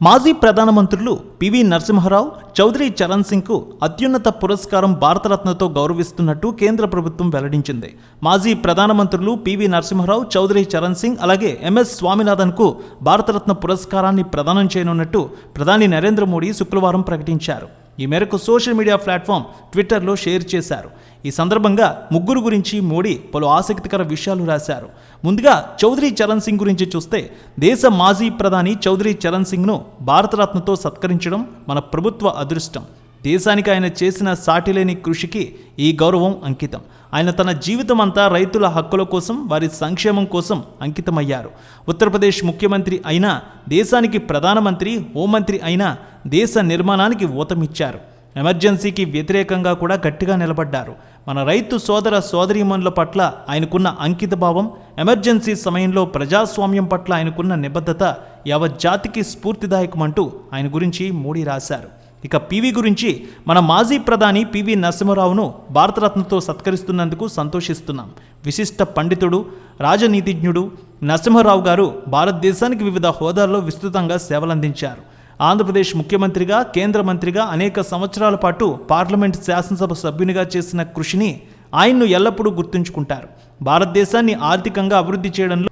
మాజీ ప్రధానమంత్రులు పివి నరసింహారావు చౌదరి చరణ్ సింగ్కు అత్యున్నత పురస్కారం భారతరత్నతో గౌరవిస్తున్నట్టు కేంద్ర ప్రభుత్వం వెల్లడించింది. మాజీ ప్రధానమంత్రులు పివి నరసింహారావు చౌదరి చరణ్ సింగ్ అలాగే ఎంఎస్ స్వామినాథన్కు భారతరత్న పురస్కారాన్ని ప్రదానం చేయనున్నట్టు ప్రధాని నరేంద్ర మోడీ శుక్రవారం ప్రకటించారు. ఈ మేరకు సోషల్ మీడియా ప్లాట్ఫామ్ ట్విట్టర్లో షేర్ చేశారు. ఈ సందర్భంగా ముగ్గురు గురించి మోడీ పలు ఆసక్తికర విషయాలు రాశారు. ముందుగా చౌదరి చరణ్ సింగ్ గురించి చూస్తే దేశ మాజీ ప్రధాని చౌదరి చరణ్ సింగ్ను భారతరత్నతో సత్కరించడం మన ప్రభుత్వ అదృష్టం. దేశానికి ఆయన చేసిన సాటిలేని కృషికి ఈ గౌరవం అంకితం. ఆయన తన జీవితం అంతా రైతుల హక్కుల కోసం వారి సంక్షేమం కోసం అంకితమయ్యారు. ఉత్తరప్రదేశ్ ముఖ్యమంత్రి అయినా దేశానికి ప్రధానమంత్రి హోంమంత్రి అయినా దేశ నిర్మాణానికి ఊతమిచ్చారు. ఎమర్జెన్సీకి వ్యతిరేకంగా కూడా గట్టిగా నిలబడ్డారు. మన రైతు సోదర సోదరీమణుల పట్ల ఆయనకున్న అంకిత భావం ఎమర్జెన్సీ సమయంలో ప్రజాస్వామ్యం పట్ల ఆయనకున్న నిబద్ధత యావత్ జాతికి స్ఫూర్తిదాయకమంటూ ఆయన గురించి మోడీ రాశారు. ఇక పివి గురించి మన మాజీ ప్రధాని పివి నరసింహరావును భారతరత్నతో సత్కరిస్తున్నందుకు సంతోషిస్తున్నాం. విశిష్ట పండితుడు రాజనీతిజ్ఞుడు నరసింహరావు గారు భారతదేశానికి వివిధ హోదాల్లో విస్తృతంగా సేవలందించారు. ఆంధ్రప్రదేశ్ ముఖ్యమంత్రిగా కేంద్ర మంత్రిగా అనేక సంవత్సరాల పాటు పార్లమెంట్ శాసనసభ సభ్యునిగా చేసిన కృషిని ఆయన్ను ఎల్లప్పుడూ గుర్తుంచుకుంటారు. భారతదేశాన్ని ఆర్థికంగా అభివృద్ధి చేయడంలో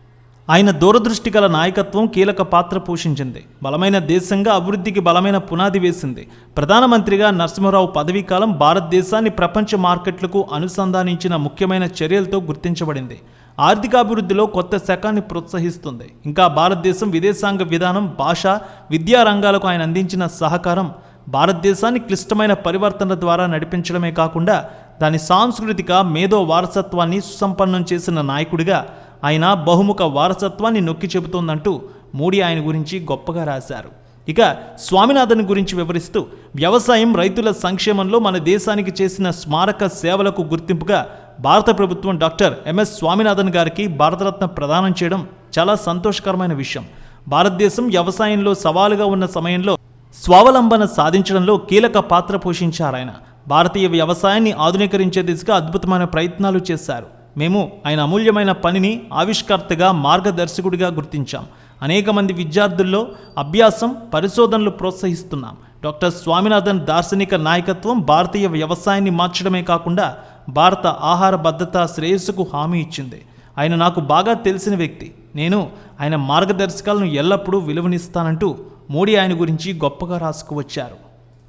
ఆయన దూరదృష్టి గల నాయకత్వం కీలక పాత్ర పోషించింది. బలమైన దేశంగా అభివృద్ధికి బలమైన పునాది వేసింది. ప్రధానమంత్రిగా నరసింహరావు పదవీకాలం భారతదేశాన్ని ప్రపంచ మార్కెట్లకు అనుసంధానించిన ముఖ్యమైన చర్యలతో గుర్తించబడింది. ఆర్థికాభివృద్ధిలో కొత్త శకాన్ని ప్రోత్సహిస్తుంది. ఇంకా భారతదేశం విదేశాంగ విధానం భాష విద్యా రంగాలకు ఆయన అందించిన సహకారం భారతదేశాన్ని క్లిష్టమైన పరివర్తన ద్వారా నడిపించడమే కాకుండా దాని సాంస్కృతిక మేధో వారసత్వాన్ని సుసంపన్నం చేసిన నాయకుడిగా ఆయన బహుముఖ వారసత్వాన్ని నొక్కి చెబుతోందంటూ మోడీ ఆయన గురించి గొప్పగా రాశారు. ఇక స్వామినాథన్ గురించి వివరిస్తూ వ్యవసాయం రైతుల సంక్షేమంలో మన దేశానికి చేసిన స్మారక సేవలకు గుర్తింపుగా భారత ప్రభుత్వం డాక్టర్ ఎంఎస్ స్వామినాథన్ గారికి భారతరత్న ప్రదానం చేయడం చాలా సంతోషకరమైన విషయం. భారతదేశం వ్యవసాయంలో సవాలుగా ఉన్న సమయంలో స్వావలంబన సాధించడంలో కీలక పాత్ర పోషించారు ఆయన భారతీయ వ్యవసాయాన్ని ఆధునీకరించే దిశగా అద్భుతమైన ప్రయత్నాలు చేశారు. మేము ఆయన అమూల్యమైన పనిని ఆవిష్కర్తగా మార్గదర్శకుడిగా గుర్తించాం. అనేక మంది విద్యార్థుల్లో అభ్యాసం పరిశోధనలు ప్రోత్సహిస్తున్నాం. డాక్టర్ స్వామినాథన్ దార్శనిక నాయకత్వం భారతీయ వ్యవసాయాన్ని మార్చడమే కాకుండా భారత ఆహార భద్రత శ్రేయస్సుకు హామీ ఇచ్చింది. ఆయన నాకు బాగా తెలిసిన వ్యక్తి. నేను ఆయన మార్గదర్శకాలను ఎల్లప్పుడూ విలువనిస్తానంటూ మోడీ ఆయన గురించి గొప్పగా రాసుకువచ్చారు.